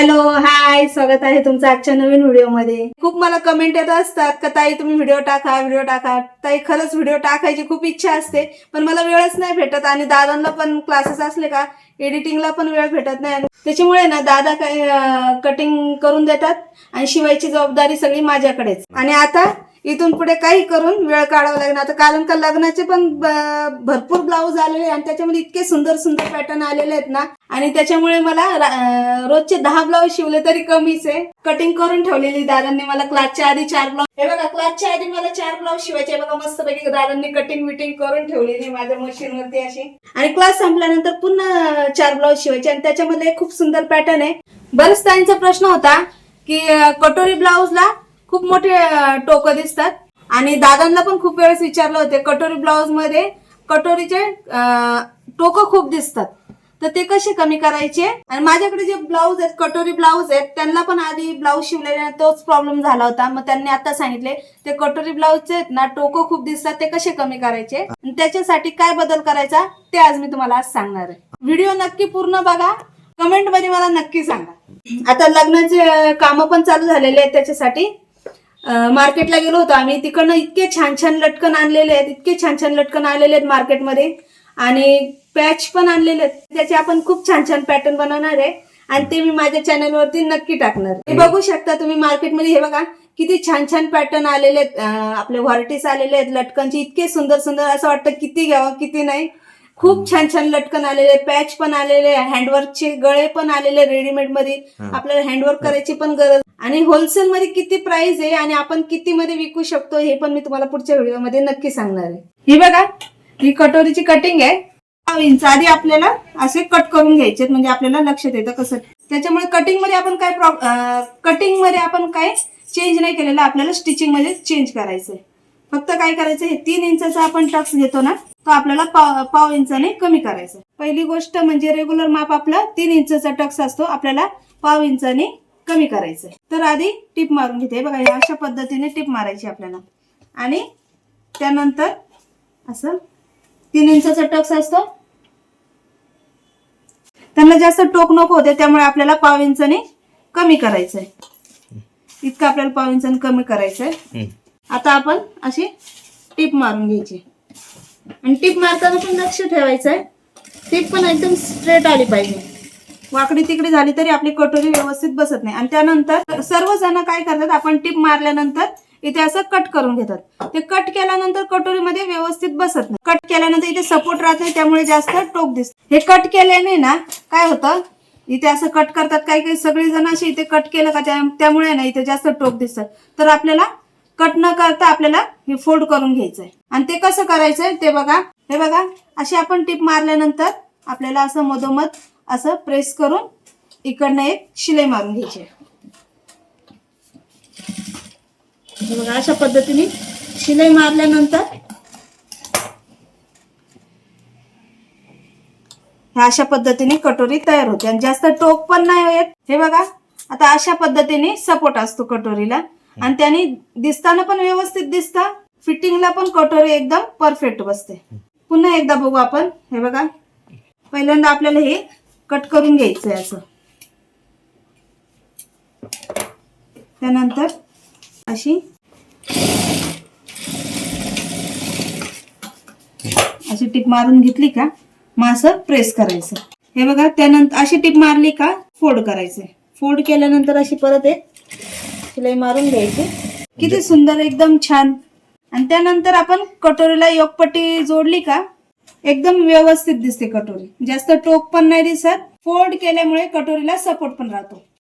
Hello hi स्वागत आहे तुमचं आजच्या नवीन व्हिडिओमध्ये. खूप मला कमेंट येत असतात का ताई तुम्ही व्हिडिओ टाका व्हिडिओ टाका. ताई खरंच व्हिडिओ टाकायची खूप इच्छा असते पण मला वेळच नाही भेटत आणि दादांना पण क्लासेस असले का एडिटिंगला पण वेळ भेटत नाही त्याच्यामुळे ना दादा काही कटिंग करून देतात आणि शिवायची जबाबदारी सगळी माझ्याकडेच. आणि आता इथून पुढे काही करून वेळ काढावा लागणार आता कारण का लग्नाचे पण भरपूर ब्लाऊज आलेले आणि त्याच्यामध्ये इतके सुंदर सुंदर पॅटर्न आलेले आहेत ना आणि त्याच्यामुळे मला रोजचे दहा ब्लाऊज शिवले तरी कमीच आहे. कटिंग करून ठेवलेली दादांनी मला क्लासच्या आधी चार ब्लाऊज हे बघा क्लासच्या आधी मला चार ब्लाऊज शिवायचे बघा मस्तपैकी दादांनी कटिंग विटिंग करून ठेवलेली माझ्या मशीनवरती अशी. आणि क्लास संपल्यानंतर पुन्हा चार ब्लाऊज शिवायचे आणि त्याच्यामध्ये खूप सुंदर पॅटर्न आहे. बरेच त्यांचा प्रश्न होता की कटोरी ब्लाऊजला खूप मोठे टोक दिसतात. आणि दादांना पण खूप वेळेस विचारलं होते. कटोरी ब्लाऊजमध्ये कटोरीचे टोक खूप दिसतात. तर ते कसे कमी करायचे? आणि माझ्याकडे जे ब्लाऊज आहेत कटोरी ब्लाऊज आहेत त्यांना पण आधी ब्लाऊज शिवलेले तोच प्रॉब्लेम झाला होता. मग त्यांनी आता सांगितले ते कटोरी ब्लाऊजचे आहेत ना टोक खूप दिसतात ते कसे कमी करायचे? आणि त्याच्यासाठी काय बदल करायचा ते आज मी तुम्हाला आज सांगणार आहे. व्हिडिओ नक्की पूर्ण बघा. कमेंटमध्ये मला नक्की सांगा. आता लग्नाचे काम पण चालू झालेले आहेत त्याच्यासाठी. मार्केटला गेलो होतो आम्ही तिकडनं इतके छान छान लटकन आणलेले आहेत इतके छान छान लटकन आलेले आहेत मार्केटमध्ये आणि पॅच पण आणलेले आहेत. त्याचे आपण खूप छान छान पॅटर्न बनवणार आहे. आणि ते मी माझ्या चॅनलवरती नक्की टाकणार हे बघू शकता तुम्ही मार्केटमध्ये हे बघा किती छान छान पॅटर्न आलेले आहेत. आपले व्हरायटीज आलेले आहेत. लटकनचे इतके सुंदर सुंदर असं वाटतं किती घ्यावं किती नाही. खूप छान छान लटकन आलेले पॅच पण आलेले हँडवर्कचे गळे पण आलेले रेडीमेडमध्ये आपल्याला हँडवर्क करायची पण गरज. आणि होलसेल मध्ये किती प्राइस आहे आणि आपण किती मध्ये विकू शकतो हे पण मी तुम्हाला पुढच्या व्हिडिओमध्ये नक्की सांगणार आहे. ही बघा ही कटोरीची कटिंग आहे. इंच. आधी आपल्याला असे कट करून घ्यायचे म्हणजे आपल्याला लक्षात येतं कसं. त्याच्यामुळे कटिंगमध्ये आपण काय कटिंगमध्ये आपण काय चेंज नाही केलेलं आपल्याला स्टिचिंगमध्ये चेंज करायचंय. फक्त काय करायचं हे तीन इंचाचा आपण टक्स घेतो ना तो आपल्याला पाव पाव इंचाने कमी करायचा. पहिली गोष्ट म्हणजे रेग्युलर माप आपला तीन इंचाचा टक्स असतो आपल्याला पाव इंचाने कमी करायचं. तर आधी टिप मारून घेते. बघा हे अशा पद्धतीने टिप मारायची आपल्याला. आणि त्यानंतर असं तीन इंचाचा टक्स असतो. त्यांना जास्त टोक नको होते त्यामुळे आपल्याला पाव इंचाने कमी करायचंय. इतकं आपल्याला पाव इंचाने कमी करायचंय. आता आपण अशी टीप मारून घ्यायची. आणि टीप मारताना पण लक्ष ठेवायचं आहे टीप पण एकदम स्ट्रेट आली पाहिजे. वाकडी तिकडे झाली तरी आपली कटोरी व्यवस्थित बसत नाही. आणि त्यानंतर सर्वजण काय करतात आपण टीप मारल्यानंतर इथे असं कट करून घेतात. ते कट केल्यानंतर कटोरीमध्ये व्यवस्थित बसत नाही. कट केल्यानंतर इथे सपोर्ट राहत नाही त्यामुळे जास्त टोक दिसत हे कट केल्याने ना काय होतं? इथे असं कट करतात काही काही सगळे जण असे इथे कट केलं का त्यामुळे ना इथे जास्त टोक दिसतात तर आपल्याला कट न करता आपल्याला हे फोल्ड करून घ्यायचंय. आणि ते कसं करायचंय ते बघा. हे बघा अशी आपण टिप मारल्यानंतर आपल्याला असं मधोमध असं प्रेस करून इकडनं एक शिलाई मारून घ्यायची. हे बघा अशा पद्धतीने शिलाई मारल्यानंतर ह्या अशा पद्धतीने कटोरी तयार होते. आणि जास्त टोक पण नाही येत हे बघा आता अशा पद्धतीने सपोर्ट असतो कटोरीला. आणि त्याने दिसताना पण व्यवस्थित दिसता फिटिंगला पण कटोरी एकदम परफेक्ट बसते. पुन्हा एकदा बघू आपण हे बघा. पहिल्यांदा आपल्याला हे कट करून घ्यायचंय असं. त्यानंतर अशी अशी टिप मारून घेतली का मग असं प्रेस करायचं. हे बघा त्यानंतर अशी टिप मारली का फोल्ड करायचे फोल्ड केल्यानंतर अशी परत एक शिलाई मारून घ्यायची. किती सुंदर एकदम छान. आणि त्यानंतर आपण कटोरीला योगपट्टी जोडली का एकदम व्यवस्थित दिसते कटोरी. जास्त टोक पण नाही दिसत. फोल्ड केल्यामुळे कटोरीला सपोर्ट पण राहतो.